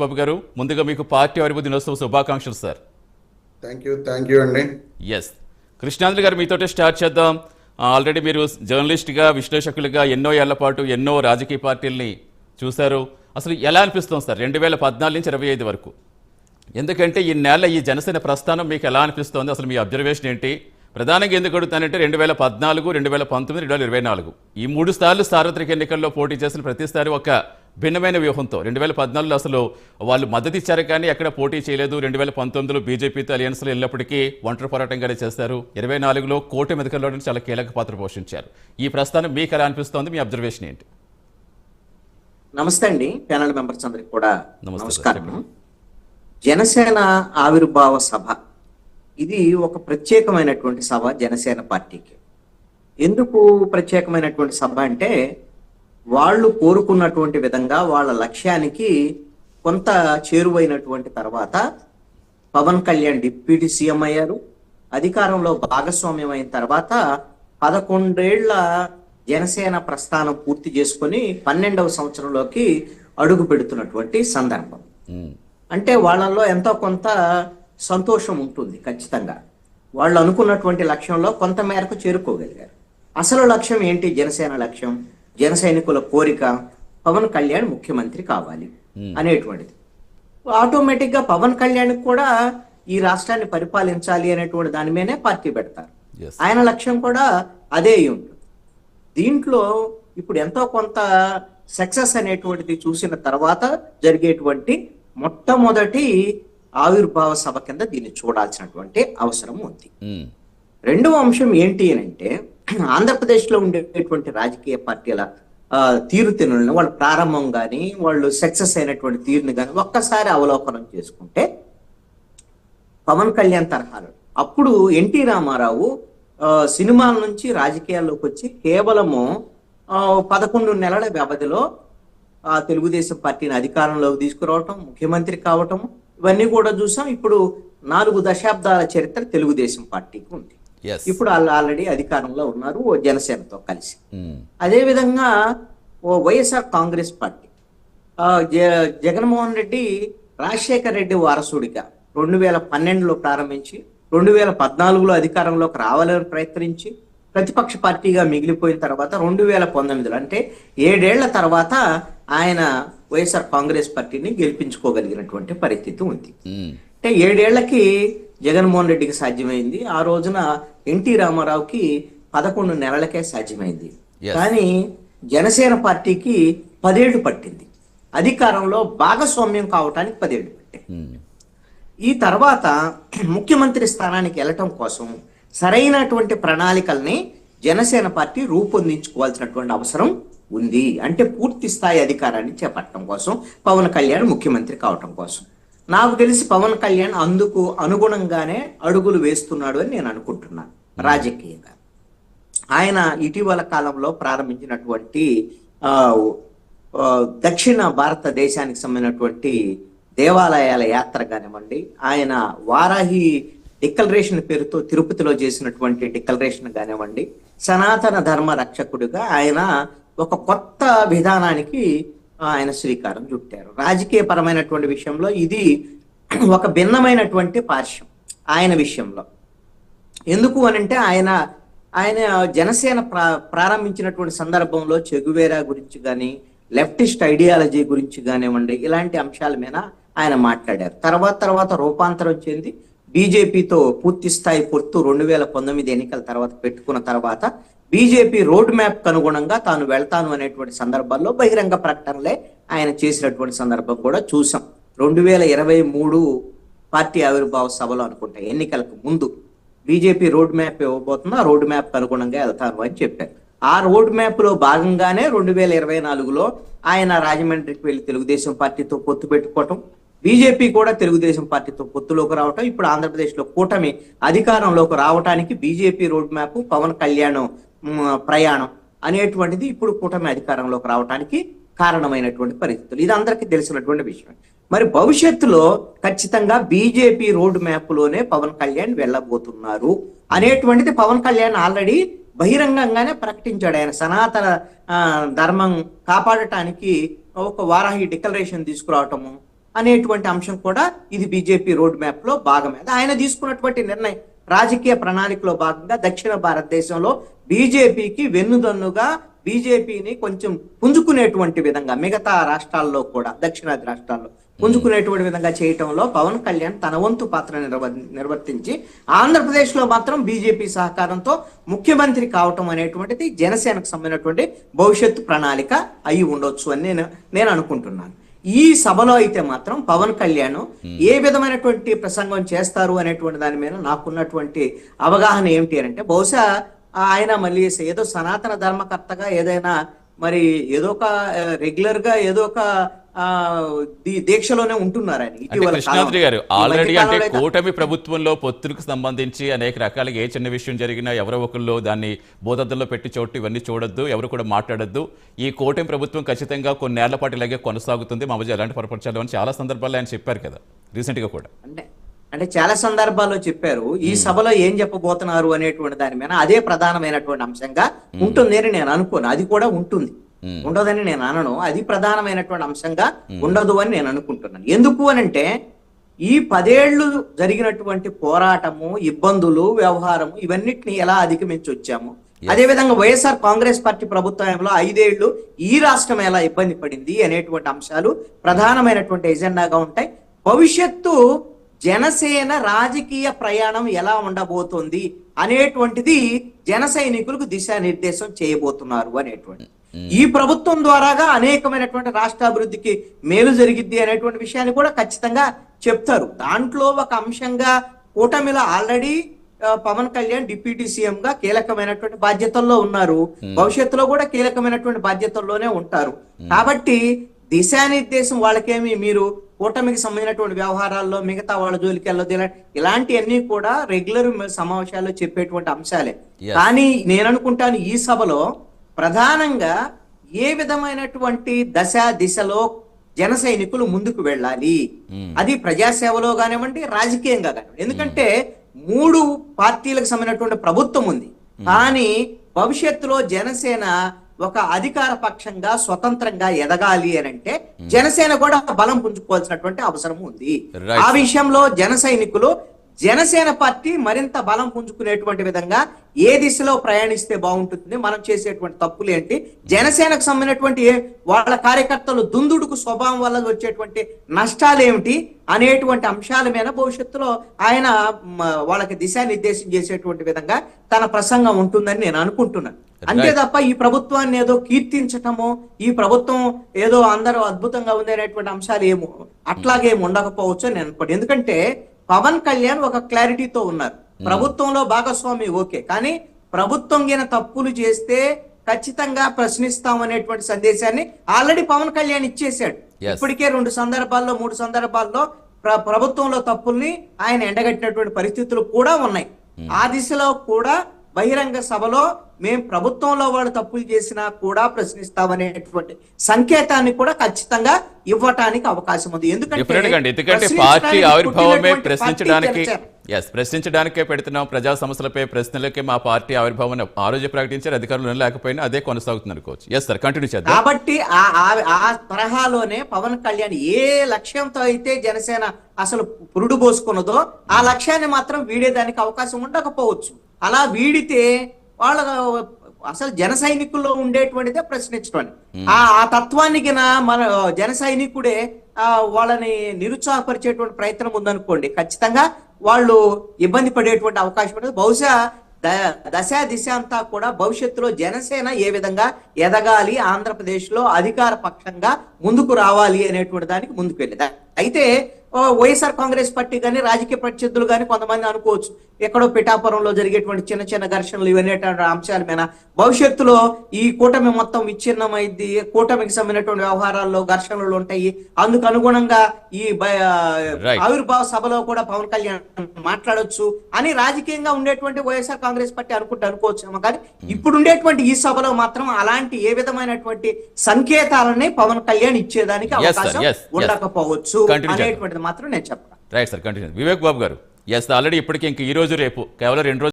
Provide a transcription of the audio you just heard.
బాబు గారు ముందుగా మీకు పార్టీ అభివృద్ధి దినోత్సవ శుభాకాంక్షలు sir. Thank you thank you అండి. ఎస్ కృష్ణాంధ్ర గారు మీతోటే స్టార్ట్ చేద్దాం. ఆల్రెడీ మీరు జర్నలిస్ట్గా విశ్లేషకులుగా ఎన్నో ఏళ్ళ పాటు ఎన్నో రాజకీయ పార్టీల్ని చూశారు. అసలు ఎలా అనిపిస్తుంది సార్ రెండు వేల పద్నాలుగు నుంచి ఇరవై ఐదు వరకు? ఎందుకంటే ఈ నెల ఈ జనసేన ప్రస్థానం మీకు ఎలా అనిపిస్తోంది? అసలు మీ అబ్జర్వేషన్ ఏంటి? ప్రధానంగా ఎందుకు అడుగుతానంటే రెండు వేల పద్నాలుగు రెండు వేల పంతొమ్మిది రెండు వేల ఇరవై నాలుగు. ఈ మూడు సార్లు సార్వత్రిక ఎన్నికల్లో పోటీ చేసిన ప్రతిసారి ఒక భిన్నమైన వ్యూహంతో. రెండు వేల పద్నాలుగులో అసలు వాళ్ళు మద్దతు ఇచ్చారు కానీ ఎక్కడ పోటీ చేయలేదు. రెండు వేల పంతొమ్మిదిలో బీజేపీతో అలియన్స్లో వెళ్ళినప్పటికీ ఒంటరి పోరాటంగానే చేస్తారు ఇరవై నాలుగులో కోటి మెదకల్లో చాలా కీలక పాత్ర పోషించారు. ఈ ప్రస్థానం మీకు ఎలా అనిపిస్తోంది? మీ అబ్జర్వేషన్ ఏంటి? నమస్తే అండి. ప్యానల్ మెంబర్స్ అందరికి కూడా నమస్కారం. జనసేన ఆవిర్భావ సభ. ఇది ఒక ప్రత్యేకమైనటువంటి సభ జనసేన పార్టీకి. ఎందుకు ప్రత్యేకమైనటువంటి సభ అంటే వాళ్ళు కోరుకున్నటువంటి విధంగా వాళ్ళ లక్ష్యానికి కొంత చేరువైనటువంటి తర్వాత పవన్ కళ్యాణ్ డిప్యూటీ సీఎం అయ్యారు. అధికారంలో భాగస్వామ్యం అయిన తర్వాత పదకొండేళ్ళ జనసేన ప్రస్థానం పూర్తి చేసుకొని పన్నెండవ సంవత్సరంలోకి అడుగు పెడుతున్నటువంటి సందర్భం. అంటే వాళ్ళల్లో ఎంతో కొంత సంతోషం ఉంటుంది ఖచ్చితంగా. వాళ్ళు అనుకున్నటువంటి లక్ష్యంలో కొంత మేరకు చేరుకోగలిగారు. అసలు లక్ష్యం ఏంటి? జనసేన లక్ష్యం. జన సైనికుల కోరిక పవన్ కళ్యాణ్ ముఖ్యమంత్రి కావాలి అనేటువంటిది. ఆటోమేటిక్గా పవన్ కళ్యాణ్ కూడా ఈ రాష్ట్రాన్ని పరిపాలించాలి అనేటువంటి దాని మీదనే పార్టీ పెడతారు. ఆయన లక్ష్యం కూడా అదే ఉంటుంది. దీంట్లో ఇప్పుడు ఎంతో కొంత సక్సెస్ అనేటువంటిది చూసిన తర్వాత జరిగేటువంటి మొట్టమొదటి ఆవిర్భావ సభ కింద దీన్ని చూడాల్సినటువంటి అవసరం ఉంది. రెండవ అంశం ఏంటి అని అంటే ఆంధ్రప్రదేశ్లో ఉండేటువంటి రాజకీయ పార్టీల తీరు తీరుతెన్నులను వాళ్ళ ప్రారంభం కానీ వాళ్ళు సక్సెస్ అయినటువంటి తీరుని కానీ ఒక్కసారి అవలోకనం చేసుకుంటే పవన్ కళ్యాణ్ తరహాలు అప్పుడు ఎన్టీ రామారావు సినిమాల నుంచి రాజకీయాల్లోకి వచ్చి కేవలము పదకొండు నెలల వ్యవధిలో తెలుగుదేశం పార్టీని అధికారంలోకి తీసుకురావటం ముఖ్యమంత్రి కావటం ఇవన్నీ కూడా చూసాం ఇప్పుడు నాలుగు దశాబ్దాల చరిత్ర తెలుగుదేశం పార్టీకి ఉంది. ఇప్పుడు వాళ్ళు ఆల్రెడీ అధికారంలో ఉన్నారు ఓ జనసేనతో కలిసి. ఉమ్, అదేవిధంగా ఓ YSR Congress party. Jaganmohan Reddy Rajasekhar Reddy వారసుడిగా రెండు వేల పన్నెండులో ప్రారంభించి రెండు వేల పద్నాలుగులో అధికారంలోకి రావాలని ప్రయత్నించి ప్రతిపక్ష పార్టీగా మిగిలిపోయిన తర్వాత రెండు వేల పంతొమ్మిదిలో అంటే ఏడేళ్ళ తర్వాత ఆయన వైఎస్ఆర్ కాంగ్రెస్ పార్టీని గెలిపించుకోగలిగినటువంటి పరిస్థితి ఉంది. ఉమ్, అంటే ఏడేళ్ళకి జగన్మోహన్ రెడ్డికి సాధ్యమైంది. ఆ రోజున ఎన్టీ రామారావుకి పదకొండు నెలలకే సాధ్యమైంది. కానీ జనసేన పార్టీకి పదేళ్ళు పట్టింది. అధికారంలో భాగస్వామ్యం కావటానికి పదేళ్ళు పట్టింది ఉమ్, ఈ తర్వాత ముఖ్యమంత్రి స్థానానికి వెళ్ళటం కోసం సరైనటువంటి ప్రణాళికల్ని జనసేన పార్టీ రూపొందించుకోవాల్సినటువంటి అవసరం ఉంది. అంటే పూర్తి స్థాయి అధికారాన్ని చేపట్టడం కోసం పవన్ కళ్యాణ్ ముఖ్యమంత్రి కావటం కోసం. నాకు తెలిసి పవన్ కళ్యాణ్ అందుకు అనుగుణంగానే అడుగులు వేస్తున్నాడు అని నేను అనుకుంటున్నాను రాజకీయంగా. ఆయన ఇటీవల కాలంలో ప్రారంభించినటువంటి దక్షిణ భారతదేశానికి సంబంధించినటువంటి దేవాలయాల యాత్ర కానివ్వండి ఆయన వారాహి డిక్లరేషన్ పేరుతో తిరుపతిలో చేసినటువంటి డిక్లరేషన్ కానివ్వండి సనాతన ధర్మ రక్షకుడిగా ఆయన ఒక కొత్త విధానానికి ఆయన శ్రీకారం చుట్టారు. రాజకీయ పరమైనటువంటి విషయంలో ఇది ఒక భిన్నమైనటువంటి పార్శ్వం ఆయన విషయంలో. ఎందుకు అనంటే ఆయన ఆయన జనసేన ప్రా ప్రారంభించినటువంటి సందర్భంలో చెగువేరా గురించి కానీ లెఫ్టిస్ట్ ఐడియాలజీ గురించి కానివ్వండి ఇలాంటి అంశాల మీద ఆయన మాట్లాడారు. తర్వాత తర్వాత రూపాంతరం చెంది బీజేపీతో పూర్తి స్థాయి పొత్తు రెండు వేల పంతొమ్మిది ఎన్నికల తర్వాత పెట్టుకున్న తర్వాత బీజేపీ రోడ్ మ్యాప్ అనుగుణంగా తాను వెళ్తాను అనేటువంటి సందర్భాల్లో బహిరంగ ప్రకటనలే ఆయన చేసినటువంటి సందర్భం కూడా చూసాం. రెండు వేల ఇరవై మూడు పార్టీ ఆవిర్భావ సభలో అనుకుంటా ఎన్నికలకు ముందు బీజేపీ రోడ్ మ్యాప్ ఇవ్వబోతుంది ఆ రోడ్ మ్యాప్ అనుగుణంగా వెళ్తాను అని చెప్పారు. ఆ రోడ్ మ్యాప్లో భాగంగానే రెండు వేల ఇరవై నాలుగులో ఆయన రాజమండ్రికి వెళ్ళి తెలుగుదేశం పార్టీతో పొత్తు పెట్టుకోవటం బీజేపీ కూడా తెలుగుదేశం పార్టీతో పొత్తులోకి రావటం ఇప్పుడు ఆంధ్రప్రదేశ్లో కూటమి అధికారంలోకి రావటానికి BJP road map Pawan Kalyan ప్రయాణం అనేటువంటిది ఇప్పుడు కూటమి అధికారంలోకి రావటానికి కారణమైనటువంటి పరిస్థితులు. ఇది అందరికీ తెలిసినటువంటి విషయం. మరి భవిష్యత్తులో ఖచ్చితంగా బీజేపీ రోడ్ మ్యాప్లోనే పవన్ కళ్యాణ్ వెళ్ళబోతున్నారు. అనేటువంటిది పవన్ కళ్యాణ్ ఆల్రెడీ బహిరంగంగానే ప్రకటించాడు. ఆయన సనాతన ధర్మం కాపాడటానికి ఒక వారాహి డిక్లరేషన్ తీసుకురావటము అనేటువంటి అంశం కూడా ఇది బీజేపీ రోడ్ మ్యాప్లో భాగమే ఆయన తీసుకున్నటువంటి నిర్ణయం రాజకీయ ప్రణాళికలో భాగంగా దక్షిణ భారతదేశంలో బీజేపీకి వెన్నుదన్నుగా బీజేపీని కొంచెం పుంజుకునేటువంటి విధంగా మిగతా రాష్ట్రాల్లో కూడా దక్షిణాది రాష్ట్రాల్లో పుంజుకునేటువంటి విధంగా చేయటంలో పవన్ కళ్యాణ్ తన వంతు పాత్ర నిర్వ నిర్వర్తించి ఆంధ్రప్రదేశ్లో మాత్రం బీజేపీ సహకారంతో ముఖ్యమంత్రి కావటం అనేటువంటిది జనసేనకు సంబంధించినటువంటి భవిష్యత్తు ప్రణాళిక అయి ఉండొచ్చు అని నేను నేను అనుకుంటున్నాను. ఈ సభలో అయితే మాత్రం పవన్ కళ్యాణ్ ఏ విధమైనటువంటి ప్రసంగం చేస్తారు అనేటువంటి దాని మీద నాకున్నటువంటి అవగాహన ఏమిటి అని అంటే బహుశా ఆయన మళ్ళీ ఏదో సనాతన ధర్మకర్తగా ఏదైనా మరి ఏదో ఒక రెగ్యులర్గా ఏదో ఒక దీక్షలోనే ఉంటున్నారు ఆయన అంటే ఇటీవల కృష్ణాద్రి కాలంలో. గారు ఆల్రెడీ అంటే కూటమి ప్రభుత్వంలో పొత్తులకు సంబంధించి అనేక రకాలుగా ఏ చిన్న విషయం జరిగినా ఎవరో ఒకళ్ళు దాన్ని బోధద్దంలో పెట్టి చోటు ఇవన్నీ చూడొద్దు ఎవరు కూడా మాట్లాడొద్దు. ఈ కూటమి ప్రభుత్వం ఖచ్చితంగా కొన్నేళ్ళ పాటు ఇలాగే కొనసాగుతుంది. మా మధ్య ఎలాంటి పొరపరచాలి అని చాలా సందర్భాల్లో ఆయన చెప్పారు కదా రీసెంట్గా కూడా. అంటే అంటే చాలా సందర్భాల్లో చెప్పారు ఈ సభలో ఏం చెప్పబోతున్నారు అనేటువంటి దాని మీద అదే ప్రధానమైనటువంటి అంశంగా ఉంటుంది అని నేను అనుకోను. అది కూడా ఉంటుంది. ఉండదని నేను అనను. అది ప్రధానమైనటువంటి అంశంగా ఉండదు అని నేను అనుకుంటున్నాను. ఎందుకు అనంటే ఈ పదేళ్ళు జరిగినటువంటి పోరాటము ఇబ్బందులు వ్యవహారము ఇవన్నిటిని ఎలా అధిగమించి వచ్చాము? అదే విధంగా వైఎస్ఆర్ కాంగ్రెస్ పార్టీ ప్రభుత్వంలో ఐదేళ్ళు ఈ రాష్ట్రం ఎలా ఇబ్బంది పడింది అనేటువంటి అంశాలు ప్రధానమైనటువంటి ఎజెండాగా ఉంటాయి. భవిష్యత్తు జనసేన రాజకీయ ప్రయాణం ఎలా ఉండబోతోంది అనేటువంటిది జన సైనికులకు దిశానిర్దేశం చేయబోతున్నారు అనేటువంటి. ఈ ప్రభుత్వం ద్వారాగా అనేకమైనటువంటి రాష్ట్రాభివృద్ధికి మేలు జరిగిద్ది అనేటువంటి విషయాన్ని కూడా ఖచ్చితంగా చెప్తారు. దాంట్లో ఒక అంశంగా కూటమిలో already Pawan Kalyan deputy CM గా కీలకమైనటువంటి బాధ్యతల్లో ఉన్నారు. భవిష్యత్తులో కూడా కీలకమైనటువంటి బాధ్యతల్లోనే ఉంటారు. కాబట్టి దిశానిర్దేశం వాళ్ళకేమి? మీరు కూటమికి సంబంధించినటువంటి వ్యవహారాల్లో మిగతా వాళ్ళ జోలికి వెళ్ళదు ఇలా ఇలాంటివన్నీ కూడా రెగ్యులర్ సమావేశాల్లో చెప్పేటువంటి అంశాలే. కానీ నేను అనుకుంటాను ఈ సభలో ప్రధానంగా ఏ విధమైనటువంటి దశ దిశలో జన సైనికులు ముందుకు వెళ్ళాలి? అది ప్రజాసేవలో కానివ్వండి రాజకీయంగా కానివ్వండి. ఎందుకంటే మూడు పార్టీలకు సంబంధించినటువంటి ప్రభుత్వం ఉంది. కానీ భవిష్యత్తులో జనసేన ఒక అధికార పక్షంగా స్వతంత్రంగా ఎదగాలి అని అంటే జనసేన కూడా బలం పుంజుకోవాల్సినటువంటి అవసరం ఉంది. ఆ విషయంలో జన సైనికులు జనసేన పార్టీ మరింత బలం పుంజుకునేటువంటి విధంగా ఏ దిశలో ప్రయాణిస్తే బాగుంటుంది మనం చేసేటువంటి తప్పులు ఏంటి జనసేనకు సంబంధించినటువంటి వాళ్ళ కార్యకర్తలు దుందుడుకు స్వభావం వల్ల వచ్చేటువంటి నష్టాలు ఏమిటి అనేటువంటి అంశాల మీద భవిష్యత్తులో ఆయన వాళ్ళకి దిశానిర్దేశం చేసేటువంటి విధంగా తన ప్రసంగం ఉంటుందని నేను అనుకుంటున్నాను. అంతే తప్ప ఈ ప్రభుత్వాన్ని ఏదో కీర్తించటము ఈ ప్రభుత్వం ఏదో అందరూ అద్భుతంగా ఉంది అనేటువంటి అంశాలు ఏమో అట్లాగేం ఉండకపోవచ్చు అని నేను అనుకోండి ఎందుకంటే పవన్ కళ్యాణ్ ఒక క్లారిటీతో ఉన్నారు. ప్రభుత్వంలో భాగస్వామి ఓకే కానీ ప్రభుత్వం గిన తప్పులు చేస్తే ఖచ్చితంగా ప్రశ్నిస్తాం అనేటువంటి సందేశాన్ని ఆల్రెడీ పవన్ కళ్యాణ్ ఇచ్చేశాడు. ఇప్పటికే రెండు సందర్భాల్లో మూడు సందర్భాల్లో ప్ర- ప్రభుత్వంలో తప్పుల్ని ఆయన ఎండగట్టినటువంటి పరిస్థితులు కూడా ఉన్నాయి. ఆ దిశలో కూడా బహిరంగ సభలో మేం ప్రభుత్వంలో వాళ్ళు తప్పులు చేసినా కూడా ప్రశ్నిస్తామనేటువంటి సంకేతాన్ని కూడా ఖచ్చితంగా ఇవ్వటానికి అవకాశం ఉంది. ఎందుకంటే పార్టీ ఆవిర్భావమే ప్రశ్నించడానికి. ఎస్ ప్రశ్నించడానికే పెడుతున్నాం. ప్రజా సమస్యలపై ప్రశ్నలకే మా పార్టీ ఆవిర్భావం ఆ రోజు ప్రకటించారు అధికారులు లేకపోయినా అదే కొనసాగుతుంది అనుకోవచ్చు ఎస్ సార్ కంటిన్యూ చేద్దాం. కాబట్టి ఆ ఆ- ఆ తరహాలోనే పవన్ కళ్యాణ్ ఏ లక్ష్యంతో అయితే జనసేన అసలు పురుడు పోసుకున్నదో ఆ లక్ష్యాన్ని మాత్రం వీడేదానికి అవకాశం ఉండకపోవచ్చు. అలా వీడితే వాళ్ళ అసలు జన సైనికుల్లో ఉండేటువంటిదే ప్రశ్నించడం ఆ ఆ తత్వాన్ని గిన మన జన సైనికుడే ఆ వాళ్ళని నిరుత్సాహపరిచేటువంటి ప్రయత్నం ఉందనుకోండి ఖచ్చితంగా వాళ్ళు ఇబ్బంది పడేటువంటి అవకాశం ఉంటుంది బహుశా దశ దిశ అంతా కూడా భవిష్యత్తులో జనసేన ఏ విధంగా ఎదగాలి ఆంధ్రప్రదేశ్లో అధికార పక్షంగా ముందుకు రావాలి అనేటువంటి దానికి ముందుకు వెళ్ళేది. అయితే వైఎస్ఆర్ కాంగ్రెస్ పార్టీ కానీ రాజకీయ ప్రత్యర్థులు కానీ కొంతమంది అనుకోవచ్చు ఎక్కడో పిఠాపురంలో జరిగేటువంటి చిన్న చిన్న ఘర్షణలు ఇవన్నీ అంశాల మీద భవిష్యత్తులో ఈ కూటమి మొత్తం విచ్ఛిన్నమైంది కూటమికి సంబంధించినటువంటి వ్యవహారాల్లో ఘర్షణలు ఉంటాయి అందుకు అనుగుణంగా ఈ. ఆవిర్భావ సభలో కూడా పవన్ కళ్యాణ్ మాట్లాడొచ్చు అని రాజకీయంగా ఉండేటువంటి వైఎస్ఆర్ కాంగ్రెస్ పార్టీ అనుకుంటే అనుకోవచ్చేమో కానీ ఇప్పుడు ఉండేటువంటి ఈ సభలో మాత్రం అలాంటి ఏ విధమైనటువంటి సంకేతాలని పవన్ కళ్యాణ్ ఇచ్చేదానికి. అవకాశం. ఉండకపోవచ్చు. అనేటువంటిది మాత్రం నేను చెప్పను. Right sir continue Vivek Babu garu. Yes already ఇప్పటికీ ఇంక ఈ రోజు రేపు కేవలం రెండు